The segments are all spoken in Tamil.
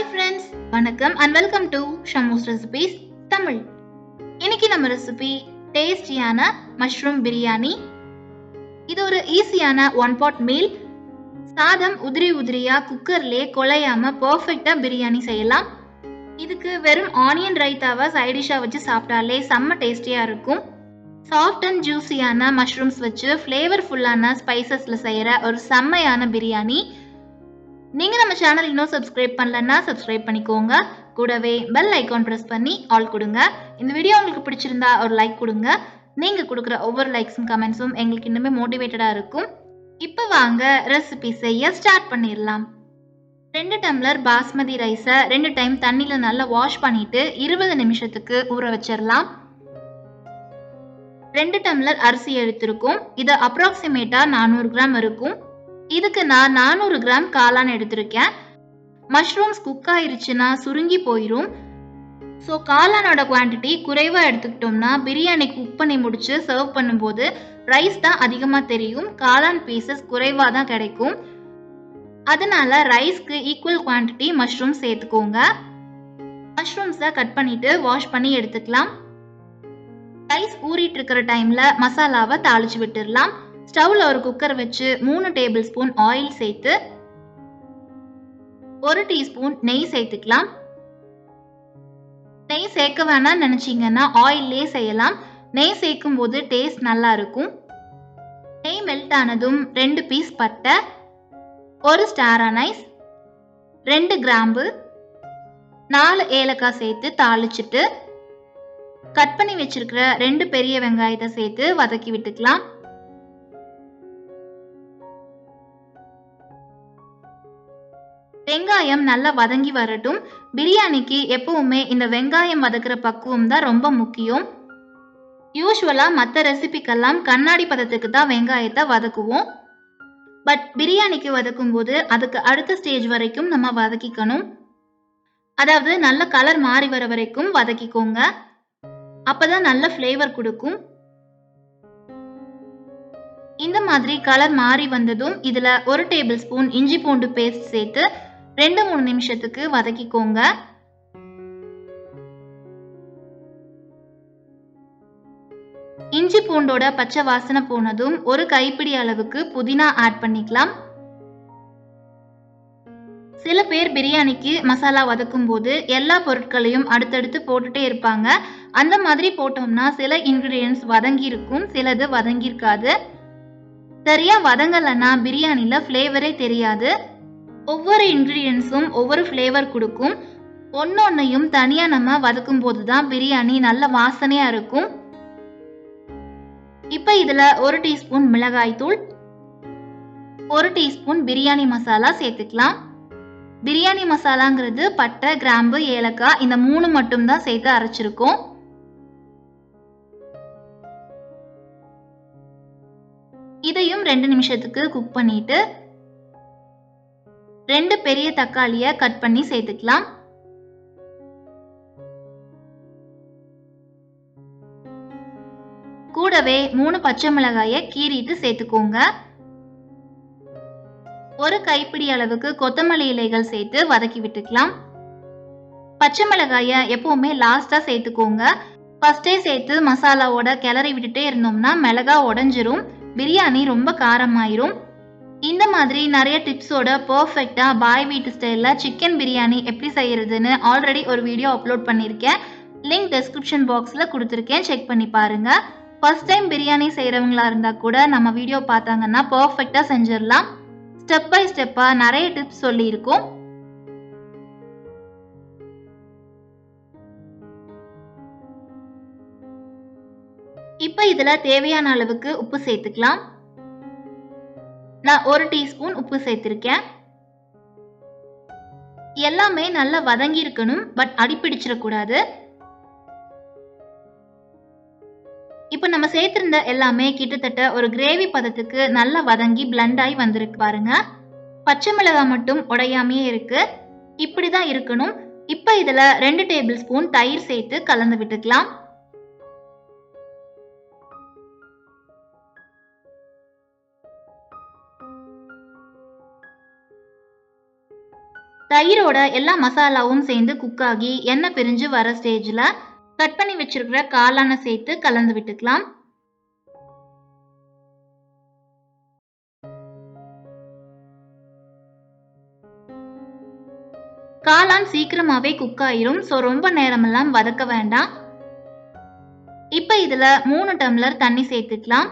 ஹாய் ஃப்ரெண்ட்ஸ் வணக்கம் and welcome to Shamo's recipes Tamil இன்னைக்கு நம்ம ரெசிபி டேஸ்டியான மஷ்ரூம் பிரியாணி இது ஒரு ஈஸியான ஒன் பாட் மீல் சாதம் உதிரி உதிரியா குக்கர்லேயே குழையாம பர்ஃபெக்டா பிரியாணி செய்யலாம். இதுக்கு வெறும் ஆனியன் ரைத்தாவை சைடிஷா வச்சு சாப்பிட்டாலே செம்ம டேஸ்டியா இருக்கும். சாஃப்ட் அண்ட் ஜூஸியான மஷ்ரூம்ஸ் வச்சு ஃப்ளேவர்ஃபுல்லான ஸ்பைசஸில் செய்கிற ஒரு செம்மையான பிரியாணி நம்ம சேனல் இன்னும் சப்ஸ்கிரைப் பண்ணலன்னா சப்ஸ்கிரைப் பண்ணிக்கோங்க. கூடவே பெல் ஐக்கான் ப்ரெஸ் பண்ணி ஆல் கொடுங்க. இந்த வீடியோ உங்களுக்கு பிடிச்சிருந்தா ஒரு லைக் கொடுங்க. நீங்கள் கொடுக்குற ஒவ்வொரு லைக்ஸும் கமெண்ட்ஸும் எங்களுக்கு இன்னுமே மோட்டிவேட்டடாக இருக்கும். இப்போ வாங்க ரெசிபி செய்ய ஸ்டார்ட் பண்ணிடலாம். ரெண்டு டம்ளர் பாஸ்மதி ரைஸை ரெண்டு டைம் தண்ணியில் நல்லா வாஷ் பண்ணிட்டு இருபது நிமிஷத்துக்கு ஊற வச்சிடலாம். ரெண்டு டம்ளர் அரிசி எடுத்திருக்கும். இது அப்ராக்சிமேட்டாக நானூறு கிராம் இருக்கும். இதுக்கு நான் நானூறு கிராம் காளான் எடுத்திருக்கேன். மஷ்ரூம்ஸ் குக் ஆயிருச்சுன்னா சுருங்கி போயிடும் ஸோ காளானோட குவான்டிட்டி குறைவாக எடுத்துக்கிட்டோம்னா பிரியாணி குக் பண்ணி முடிச்சு சர்வ் பண்ணும்போது ரைஸ் தான் அதிகமாக தெரியும். காளான் பீசஸ் குறைவாக தான் கிடைக்கும். அதனால ரைஸ்க்கு ஈக்குவல் குவான்டிட்டி மஷ்ரூம் சேர்த்துக்கோங்க. மஷ்ரூம்ஸை கட் பண்ணிட்டு வாஷ் பண்ணி எடுத்துக்கலாம். ரைஸ் ஊறிட்டு இருக்கிற டைம்ல மசாலாவை தாளிச்சு விட்டுடலாம். ஸ்டவ்ல ஒரு குக்கர் வச்சு மூணு டேபிள் ஸ்பூன் ஆயில் சேர்த்து ஒரு டீஸ்பூன் நெய் சேர்த்துக்கலாம். நெய் சேர்க்க வேணாம்னு நினைச்சீங்கன்னா ஆயிலே செய்யலாம். நெய் சேர்க்கும் போது டேஸ்ட் நல்லா இருக்கும். நெய் மெல்ட் ஆனதும் ரெண்டு பீஸ் பட்டை ஒரு ஸ்டார் அனைஸ் ரெண்டு கிராம்பு நாலு ஏலக்காய் சேர்த்து தாளிச்சிட்டு கட் பண்ணி வச்சிருக்கிற ரெண்டு பெரிய வெங்காயத்தை சேர்த்து வதக்கி விட்டுக்கலாம். வெங்காயம் நல்லா வதங்கி வரட்டும். பிரியாணிக்கு எப்பவுமே இந்த வெங்காயம் வதக்குற பக்குவம் தான் ரொம்ப முக்கியம். யூஸ்வலாக மற்ற ரெசிபிக்கெல்லாம் கண்ணாடி பதத்துக்கு தான் வெங்காயத்தை வதக்குவோம். பட் பிரியாணிக்கு வதக்கும் போது அதுக்கு அடுத்த ஸ்டேஜ் வரைக்கும் நம்ம வதக்கிக்கணும். அதாவது நல்ல கலர் மாறி வர வரைக்கும் வதக்கிக்கோங்க. அப்பதான் நல்ல ஃப்ளேவர் கொடுக்கும். இந்த மாதிரி கலர் மாறி வந்ததும் இதுல ஒரு டேபிள் ஸ்பூன் இஞ்சி பூண்டு பேஸ்ட் சேர்த்து ரெண்டு மூணு நிமிஷத்துக்கு வதக்கிக்கோங்க. இஞ்சி பூண்டோட பச்சை வாசனை போனதும் ஒரு கைப்பிடி அளவுக்கு புதினா ஆட் பண்ணிக்கலாம். சில பேர் பிரியாணிக்கு மசாலா வதக்கும் போது எல்லா பொருட்களையும் அடுத்தடுத்து போட்டுட்டே இருப்பாங்க. அந்த மாதிரி போட்டோம்னா சில இன்கிரீடியன்ஸ் வதங்கி இருக்கும் சிலது வதங்கியிருக்காது. சரியா வதங்கலைன்னா பிரியாணியில் ஃப்ளேவரே தெரியாது. ஒவ்வொரு இன்க்ரீடியன்ஸும் ஒவ்வொரு ஃப்ளேவர் கொடுக்கும். ஒன்னொன்னையும் தனியா நம்ம வதக்கும் போது தான் பிரியாணி நல்ல வாசனையா இருக்கும். இப்போ இதுல ஒரு டீஸ்பூன் மிளகாய் தூள் ஒரு டீஸ்பூன் பிரியாணி மசாலா சேர்த்துக்கலாம். பிரியாணி மசாலாங்கிறது பட்டை கிராம்பு ஏலக்காய் இந்த மூணு மட்டும் தான் சேர்த்து அரைச்சிருக்கோம். இதையும் ரெண்டு நிமிஷத்துக்கு குக் பண்ணிட்டு ரெண்டு பெரிய தக்காளிய கட் பண்ணி சேர்த்துக்கலாம். கூடவே மூணு பச்சை மிளகாய கீறிட்டு சேர்த்துக்கோங்க. ஒரு கைப்பிடி அளவுக்கு கொத்தமல்லி இலைகள் சேர்த்து வதக்கி விட்டுக்கலாம். பச்சை மிளகாய எப்பவுமே லாஸ்டா சேர்த்துக்கோங்க. ஃபர்ஸ்டே சேர்த்து மசாலாவோட கிளறி விட்டுட்டே இருந்தோம்னா மிளகா உடஞ்சிரும். பிரியாணி ரொம்ப காரமாயிரும். இந்த மாதிரி நிறைய டிப்ஸோட பர்ஃபெக்டாக பாய் வீட்டு ஸ்டைலில் சிக்கன் பிரியாணி எப்படி செய்கிறதுன்னு ஆல்ரெடி ஒரு வீடியோ அப்லோட் பண்ணியிருக்கேன். லிங்க் டெஸ்கிரிப்ஷன் பாக்ஸில் கொடுத்துருக்கேன். செக் பண்ணி பாருங்கள் ஃபர்ஸ்ட் டைம் பிரியாணி செய்கிறவங்களா இருந்தால் கூட நம்ம வீடியோ பார்த்தாங்கன்னா பர்ஃபெக்டாக செஞ்சிடலாம். ஸ்டெப் பை ஸ்டெப்பாக நிறைய டிப்ஸ் சொல்லியிருக்கோம். இப்போ இதில் தேவையான அளவுக்கு உப்பு சேர்த்துக்கலாம். நான் ஒரு டீஸ்பூன் உப்பு சேர்த்திருக்கேன். எல்லாமே நல்லா வதங்கி இருக்கணும் பட் அடிப்பிடிச்சிடக்கூடாது. இப்போ நம்ம சேர்த்திருந்த எல்லாமே கிட்டத்தட்ட ஒரு கிரேவி பதத்துக்கு நல்லா வதங்கி பிளண்ட் ஆகி வந்திருக்கு பாருங்க. பச்சை மிளகாய் மட்டும் உடையாமையே இருக்கு. இப்படிதான் இருக்கணும். இப்போ இதில் ரெண்டு டேபிள் ஸ்பூன் தயிர் சேர்த்து கலந்து விட்டுக்கலாம். தயிரோட எல்லா மசாலாவும் சேர்ந்து குக் ஆகி எண்ணெய் பிரிஞ்சு வர ஸ்டேஜில் கட் பண்ணி வச்சிருக்கிற காளானை சேர்த்து கலந்து விட்டுக்கலாம். காளான் சீக்கிரமாவே குக் ஆயிரும். ஸோ ரொம்ப நேரமெல்லாம் வதக்க வேண்டாம். இப்போ இதுல மூணு டம்ளர் தண்ணி சேர்த்துக்கலாம்.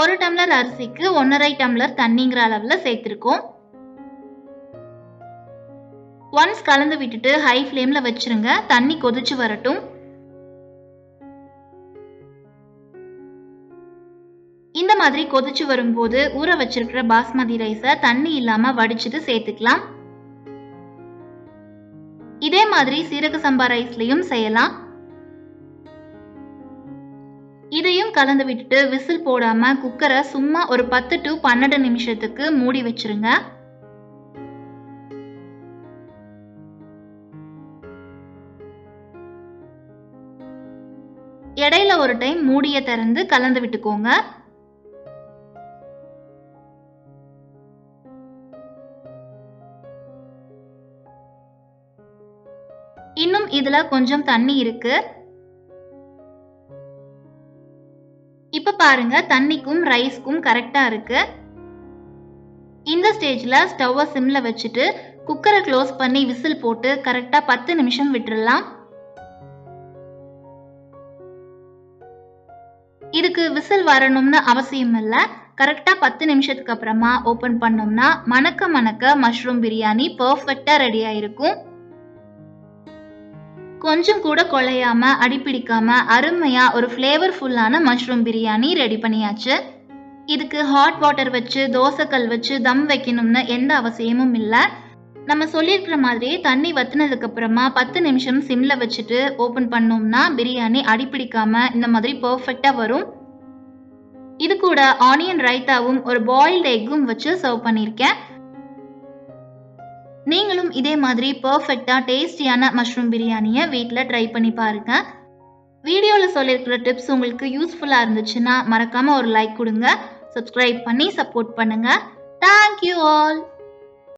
ஒரு டம்ளர் அரிசிக்கு ஒன்றரை டம்ளர் தண்ணிங்கிற அளவில் சேர்த்துருக்கோம். ஒன்ஸ் கலந்து விட்டுட்டு ஹை ஃப்ளேமில் வச்சிருங்க. தண்ணி கொதிச்சு வரட்டும். இந்த மாதிரி கொதிச்சு வரும்போது ஊற வச்சிருக்கிற பாஸ்மதி ரைஸை தண்ணி இல்லாமல் வடிச்சிட்டு சேர்த்துக்கலாம். இதே மாதிரி சீரக சம்பா ரைஸ்லையும் செய்யலாம். இதையும் கலந்து விட்டுட்டு விசில் போடாம குக்கரை சும்மா ஒரு பத்து டு பன்னெண்டு நிமிஷத்துக்கு மூடி வச்சிருங்க. இடையில ஒரு டைம் மூடிய திறந்து கலந்து விட்டுக்கோங்க. இன்னும் இதுல கொஞ்சம் தண்ணி இருக்கு. இப்ப பாருங்க தண்ணிக்கும் ரைஸ்க்கும் கரெக்டா இருக்கு. இந்த ஸ்டேஜ்ல ஸ்டவ்வை சிம்ல வச்சுட்டு குக்கரை க்ளோஸ் பண்ணி விசில் போட்டு கரெக்டா பத்து நிமிஷம் விட்டுறலாம். இதுக்கு விசில் வரணும்னு அவசியம் இல்லை. கரெக்டாக பத்து நிமிஷத்துக்கு அப்புறமா ஓப்பன் பண்ணோம்னா மணக்க மணக்க மஷ்ரூம் பிரியாணி பர்ஃபெக்டாக ரெடி ஆயிருக்கும். கொஞ்சம் கூட குழையாம அடிப்பிடிக்காம அருமையா ஒரு ஃப்ளேவர்ஃபுல்லான மஷ்ரூம் பிரியாணி ரெடி பண்ணியாச்சு. இதுக்கு ஹாட் வாட்டர் வச்சு தோசைக்கல் வச்சு தம் வைக்கணும்னு எந்த அவசியமும் இல்லை. நம்ம சொல்லியிருக்கிற மாதிரியே தண்ணி வத்தினதுக்கு அப்புறமா பத்து நிமிஷம் சிம்ல வச்சுட்டு ஓப்பன் பண்ணோம்னா பிரியாணி அடிப்பிடிக்காம இந்த மாதிரி பர்ஃபெக்டாக வரும். இது கூட ஆனியன் ரைத்தாவும் ஒரு பாயில்டு எக்கும் வச்சு சர்வ் பண்ணியிருக்கேன் நீங்களும் இதே மாதிரி பர்ஃபெக்டாக டேஸ்டியான மஷ்ரூம் பிரியாணியை வீட்டில் ட்ரை பண்ணி பாருங்க. வீடியோவில் சொல்லியிருக்கிற டிப்ஸ் உங்களுக்கு யூஸ்ஃபுல்லாக இருந்துச்சுன்னா மறக்காமல் ஒரு லைக் கொடுங்க. சப்ஸ்கிரைப் பண்ணி சப்போர்ட் பண்ணுங்க. Thank you all